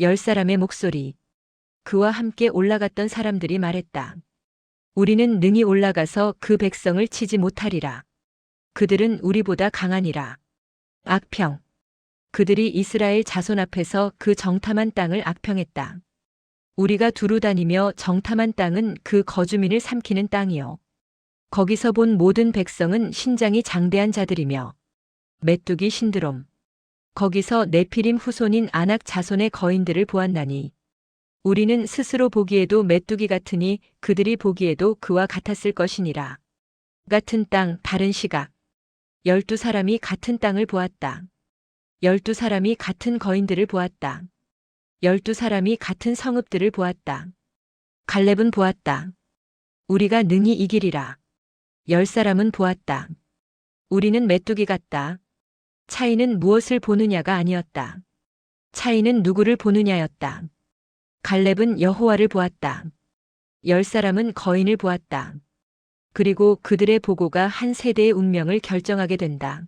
열 사람의 목소리. 그와 함께 올라갔던 사람들이 말했다. 우리는 능히 올라가서 그 백성을 치지 못하리라. 그들은 우리보다 강하니라. 악평. 그들이 이스라엘 자손 앞에서 그 정탐한 땅을 악평했다. 우리가 두루 다니며 정탐한 땅은 그 거주민을 삼키는 땅이요. 거기서 본 모든 백성은 신장이 장대한 자들이며 메뚜기 신드롬. 거기서 네피림 후손인 아낙 자손의 거인들을 보았나니 우리는 스스로 보기에도 메뚜기 같으니 그들이 보기에도 그와 같았을 것이니라. 같은 땅, 다른 시각. 열두 사람이 같은 땅을 보았다. 열두 사람이 같은 거인들을 보았다. 열두 사람이 같은 성읍들을 보았다. 갈렙은 보았다. 우리가 능히 이기리라. 열 사람은 보았다. 우리는 메뚜기 같다. 차이는 무엇을 보느냐가 아니었다. 차이는 누구를 보느냐였다. 갈렙은 여호와를 보았다. 열 사람은 거인을 보았다. 그리고 그들의 보고가 한 세대의 운명을 결정하게 된다.